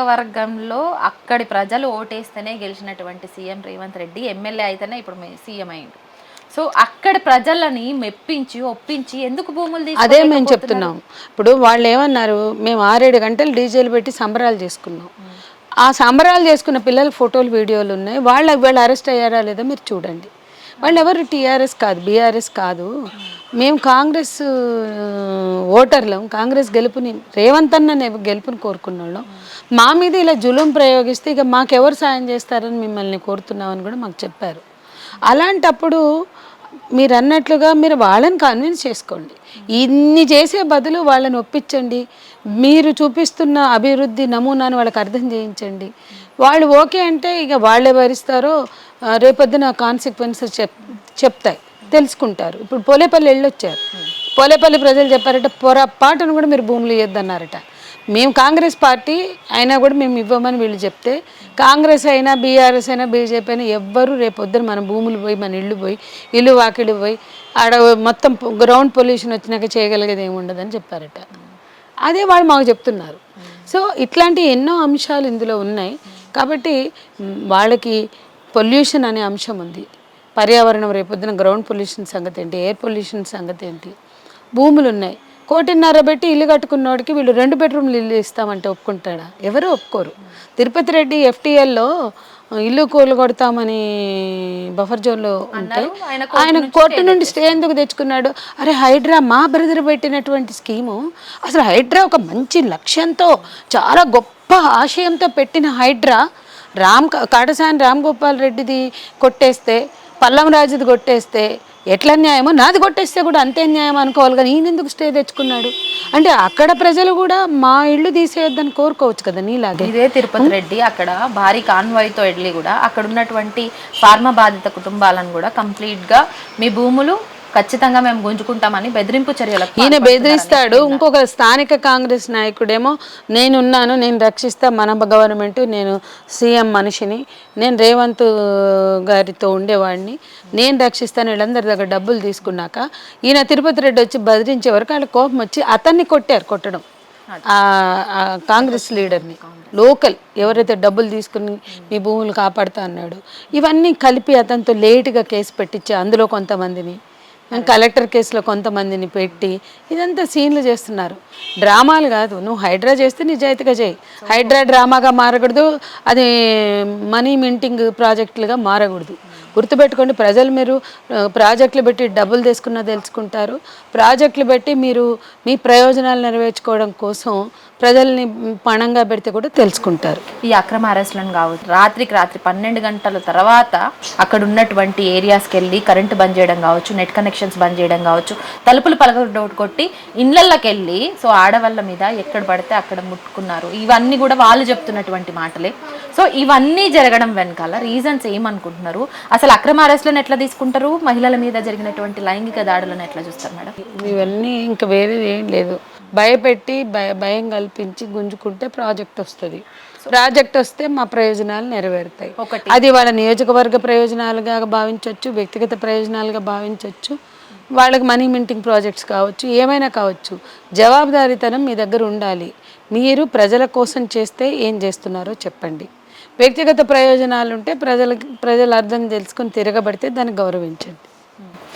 వర్గంలో అక్కడి ప్రజలు ఓటేస్తేనే గెలిచినటువంటి సీఎం రేవంత్ రెడ్డి ఎమ్మెల్యే అయితేనే ఇప్పుడు సీఎం అయింది సో అక్కడ ప్రజలని మెప్పించి ఒప్పించి ఎందుకు భూములు అదే మేము చెప్తున్నాం. ఇప్పుడు వాళ్ళు ఏమన్నారు? మేము ఆరేడు గంటలు డీజేలు పెట్టి సంబరాలు చేసుకున్నాం. ఆ సంబరాలు చేసుకున్న పిల్లల ఫోటోలు వీడియోలు ఉన్నాయి. వాళ్ళు వాళ్ళు అరెస్ట్ అయ్యారా లేదా మీరు చూడండి. వాళ్ళు ఎవరు టీఆర్ఎస్ కాదు బీఆర్ఎస్ కాదు. మేము కాంగ్రెస్ ఓటర్లం. కాంగ్రెస్ గెలుపుని రేవంత్ అన్న గెలుపుని కోరుకున్నాళ్ళం. మా మీద ఇలా జులుం ప్రయోగిస్తే ఇక మాకెవరు సాయం చేస్తారని మిమ్మల్ని కోరుతున్నామని కూడా మాకు చెప్పారు. అలాంటప్పుడు మీరు అన్నట్లుగా మీరు వాళ్ళని కన్విన్స్ చేసుకోండి. ఇన్ని చేసే బదులు వాళ్ళని ఒప్పించండి. మీరు చూపిస్తున్న అభివృద్ధి నమూనాను వాళ్ళకి అర్థం చేయించండి. వాళ్ళు ఓకే అంటే ఇక వాళ్ళే భరిస్తారో రేపొద్దున కాన్సిక్వెన్సెస్ చెప్ చెప్తాయి. తెలుసుకుంటారు. ఇప్పుడు పోలేపల్లి వెళ్ళొచ్చారు. పోలేపల్లి ప్రజలు చెప్పారట పొరపాటును కూడా మీరు భూములు ఇవ్వద్దన్నారట మేము కాంగ్రెస్ పార్టీ అయినా కూడా మేము ఇవ్వమని వీళ్ళు చెప్తే కాంగ్రెస్ అయినా బీఆర్ఎస్ అయినా బీజేపీ అయినా ఎవ్వరు రేపొద్దున మన భూములు పోయి మన ఇల్లు పోయి ఇల్లు వాకిళ్ళు పోయి ఆడ మొత్తం గ్రౌండ్ పొల్యూషన్ వచ్చినాక చేయగలిగేది ఏమి ఉండదని చెప్పారట. అదే వాళ్ళు మాకు చెప్తున్నారు. సో ఇట్లాంటి ఎన్నో అంశాలు ఇందులో ఉన్నాయి. కాబట్టి వాళ్ళకి పొల్యూషన్ అనే అంశం ఉంది. పర్యావరణం రేపొద్దున గ్రౌండ్ పొల్యూషన్ సంగతి ఏంటి ఎయిర్ పొల్యూషన్ సంగతి ఏంటి భూములు ఉన్నాయి కోటిన్నర పెట్టి ఇల్లు కట్టుకున్నోడికి వీళ్ళు రెండు బెడ్రూమ్లు ఇల్లు ఇస్తామంటే ఒప్పుకుంటాడా? ఎవరు ఒప్పుకోరు. తిరుపతి రెడ్డి ఎఫ్టీఎల్లో ఇల్లు కూలు కొడతామని బఫర్ జోన్లో ఉంటే ఆయన ఆయన కోర్టు నుండి స్టే ఎందుకు తెచ్చుకున్నాడు? అరే హైడ్రా మా బ్రదర్ పెట్టినటువంటి స్కీము అసలు హైడ్రా ఒక మంచి లక్ష్యంతో చాలా గొప్ప ఆశయంతో పెట్టిన హైడ్రా రామ్ కాటసాని రామ్ గోపాల్ రెడ్డిది కొట్టేస్తే పల్లం రాజుది కొట్టేస్తే ఎట్లా న్యాయమో? నాది కొట్టేస్తే కూడా అంతే న్యాయం అనుకోవాలి కానీ ఈయన ఎందుకు స్టే తెచ్చుకున్నాడు? అంటే అక్కడ ప్రజలు కూడా మా ఇల్లు తీసేయొద్దని కోరుకోవచ్చు కదా నీలాగే. ఇదే తిరుపతి రెడ్డి అక్కడ భారీ కాన్వాయ్తో వెళ్ళి కూడా అక్కడ ఉన్నటువంటి ఫార్మా బాధిత కుటుంబాలను కూడా కంప్లీట్గా మీ భూములు ఖచ్చితంగా మేము గుంజుకుంటామని బెదిరింపు చర్యలకు ఈయన బెదిరిస్తాడు. ఇంకొక స్థానిక కాంగ్రెస్ నాయకుడేమో నేనున్నాను నేను రక్షిస్తా మన గవర్నమెంట్ నేను సీఎం మనిషిని నేను రేవంత్ గారితో ఉండేవాడిని నేను రక్షిస్తాను వీళ్ళందరి దగ్గర డబ్బులు తీసుకున్నాక. ఈయన తిరుపతి రెడ్డి వచ్చి బెదిరించే వరకు వాళ్ళ కోపం వచ్చి అతన్ని కొట్టారు కొట్టడం. కాంగ్రెస్ లీడర్ని లోకల్ ఎవరైతే డబ్బులు తీసుకుని మీ భూములు కాపాడుతా అన్నాడు ఇవన్నీ కలిపి అతనితో లేటుగా కేసు పెట్టించి అందులో కొంతమందిని. కలెక్టర్ కేసులో కొంతమందిని పెట్టి ఇదంతా సీన్లు చేస్తున్నారు. డ్రామాలు కాదు నువ్వు హైడ్రా చేస్తే నిజాయితీగా చేయి. హైడ్రా డ్రామాగా మారకూడదు అది మనీ మింటింగ్ ప్రాజెక్టులుగా మారకూడదు. గుర్తుపెట్టుకోండి ప్రజలు మీరు ప్రాజెక్టులు పెట్టి డబ్బులు తీసుకున్నా తెలుసుకుంటారు. ప్రాజెక్టులు పెట్టి మీరు మీ ప్రయోజనాలు నెరవేర్చుకోవడం కోసం ప్రజల్ని పణంగా పెడితే కూడా తెలుసుకుంటారు. ఈ అక్రమ అరెస్టులను కావచ్చు రాత్రికి రాత్రి పన్నెండు గంటల తర్వాత అక్కడ ఉన్నటువంటి ఏరియాస్కి వెళ్ళి కరెంటు బంద్ చేయడం కావచ్చు నెట్ కనెక్షన్స్ బంద్ చేయడం కావచ్చు తలుపులు పలకొట్టి కొట్టి ఇండ్లకి వెళ్ళి సో ఆడవాళ్ళ మీద ఎక్కడ పడితే అక్కడ ముట్టుకున్నారు. ఇవన్నీ కూడా వాళ్ళు చెప్తున్నటువంటి మాటలే. సో ఇవన్నీ జరగడం వెనకాల రీజన్స్ ఏమనుకుంటున్నారు? అసలు అక్రమ అరెస్టులను ఎట్లా తీసుకుంటారు? మహిళల మీద జరిగినటువంటి లైంగిక దాడులను ఎట్లా చూస్తారు మేడం? ఇవన్నీ ఇంకా వేరేది ఏం లేదు. భయపెట్టి భయ భయం కల్పించి గుంజుకుంటే ప్రాజెక్ట్ వస్తుంది. ప్రాజెక్ట్ వస్తే మా ప్రయోజనాలు నెరవేరుతాయి. ఒకటి. అది వాళ్ళ నియోజకవర్గ ప్రయోజనాలుగా భావించవచ్చు వ్యక్తిగత ప్రయోజనాలుగా భావించవచ్చు వాళ్ళకి మనీ మింటింగ్ ప్రాజెక్ట్స్ కావచ్చు ఏమైనా కావచ్చు. జవాబుదారీతనం మీ దగ్గర ఉండాలి. మీరు ప్రజల కోసం చేస్తే ఏం చేస్తున్నారో చెప్పండి. వ్యక్తిగత ప్రయోజనాలు ఉంటే ప్రజలకి ప్రజలు అర్థం తెలుసుకొని తిరగబడితే దాన్ని గౌరవించండి.